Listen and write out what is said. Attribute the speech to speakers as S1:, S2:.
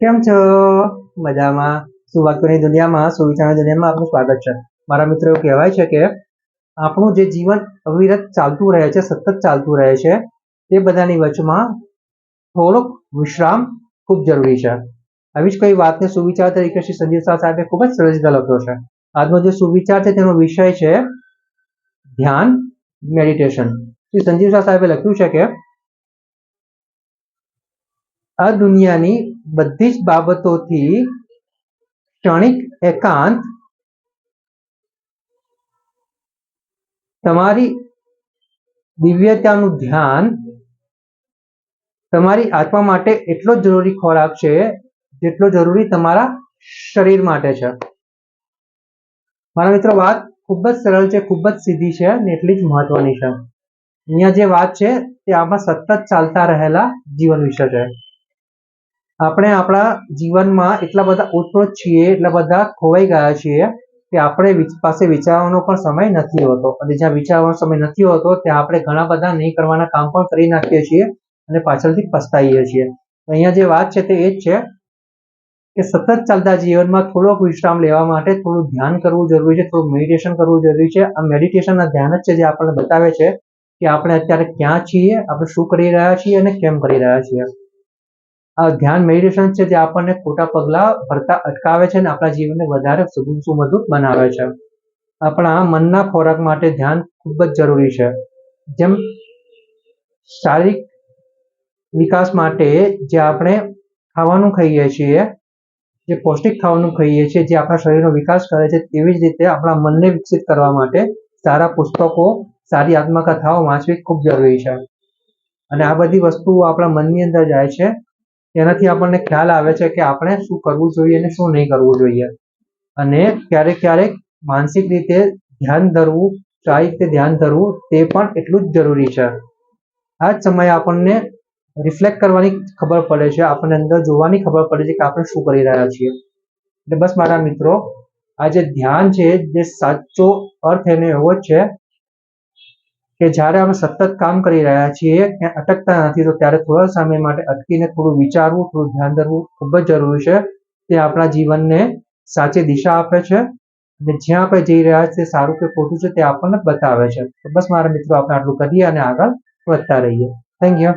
S1: કેમ છો? મજામાં. સુવાક્યોની દુનિયામાં, સુવિચારની દુનિયામાં આપનું સ્વાગત છે. મારા મિત્રો, એવું કહેવાય છે કે આપણું જે જીવન અવિરત ચાલતું રહે છે, સતત ચાલતું રહે છે તે બધાની વચમાં થોડોક વિશ્રામ ખૂબ જરૂરી છે. આવી જ કઈ વાતને સુવિચાર તરીકે શ્રી સંજીવ શાહ સાહેબે ખૂબ જ સરસ રીતે લખ્યો છે. આજનો જે સુવિચાર છે, તેનો વિષય છે ધ્યાન, મેડિટેશન. શ્રી સંજીવ શાહ સાહેબે લખ્યું છે કે આ દુનિયાની બધી જ બાબતોથી ક્ષણિક એકાંત તમારી દિવ્યતાનું ધ્યાન તમારી આત્મા માટે એટલો જરૂરી ખોરાક છે, જેટલો જરૂરી તમારા શરીર માટે છે. મારા મિત્રો, વાત ખૂબ જ સરળ છે, ખૂબ જ સીધી છે અને એટલી જ મહત્વની છે. અહીંયા જે વાત છે તે આપણા સતત ચાલતા રહેલા જીવન વિશે છે. આપણે આપણા જીવનમાં એટલા બધા ઓતપ્રોત છીએ, એટલા બધા ખોવાઈ ગયા છીએ કે આપણે પાસે વિચારવાનો પણ સમય નથી હોતો. અને જ્યાં વિચારવાનો સમય નથી હોતો, ત્યાં આપણે ઘણા બધા નહીં કરવાના કામ પણ કરી નાખીએ છીએ અને પાછળથી પસ્તાઈએ છીએ. અહીંયા જે વાત છે તે એ જ છે કે સતત ચાલતા જીવનમાં થોડોક વિશ્રામ લેવા માટે થોડું ધ્યાન કરવું જરૂરી છે, થોડું મેડિટેશન કરવું જરૂરી છે. આ મેડિટેશનના ધ્યાન જ છે જે આપણને બતાવે છે કે આપણે અત્યારે ક્યાં છીએ, આપણે શું કરી રહ્યા છીએ અને કેમ કરી રહ્યા છીએ. ધ્યાન મેડિટેશન છે જે આપણને ખોટા પગલા ભરતા અટકાવે છે અને આપણા જીવનને વધારે સુમધુર બનાવે છે. આપણા મનના ખોરાક માટે ધ્યાન ખૂબ જ જરૂરી છે. જેમ શારીરિક વિકાસ માટે જે આપણે ખાવાનું ખાઈએ છીએ, જે પૌષ્ટિક ખાવાનું ખાઈએ છીએ, જે આપણા શરીરનો વિકાસ કરે છે, તેવી જ રીતે આપણા મનને વિકસિત કરવા માટે સારા પુસ્તકો, સારી આત્મકથાઓ વાંચવી ખૂબ જરૂરી છે. અને આ બધી વસ્તુઓ આપણા મનની અંદર જાય છે. તેનાથી આપણને ખ્યાલ આવે છે કે આપણે શું કરવું જોઈએ અને શું નહીં કરવું જોઈએ. અને ક્યારેક ક્યારેક માનસિક રીતે ધ્યાન ધરવું શારીરિક ધ્યાન ધરવું, તે પણ એટલું જ જરૂરી છે. આ જ સમયે આપણને રિફ્લેક્ટ કરવાની ખબર પડે છે, આપણને અંદર જોવાની ખબર પડે છે કે આપણે શું કરી રહ્યા છીએ. એટલે બસ મારા મિત્રો, આ જે ધ્યાન છે, જે સાચો અર્થ એનો એવો જ છે કે જ્યારે અમે સતત કામ કરી રહ્યા છીએ ક્યાં અટકતા નથી, તો ત્યારે થોડા સમય માટે અટકીને થોડું વિચારવું, થોડું ધ્યાન ધરવું ખૂબ જ જરૂરી છે. તે આપણા જીવનને સાચી દિશા આપે છે અને જ્યાં આપણે જઈ રહ્યા છીએ સારું કે ખોટું છે તે આપણને બતાવે છે. બસ મારા મિત્રો, આપણે આટલું કરીએ અને આગળ વધતા રહીએ. Thank you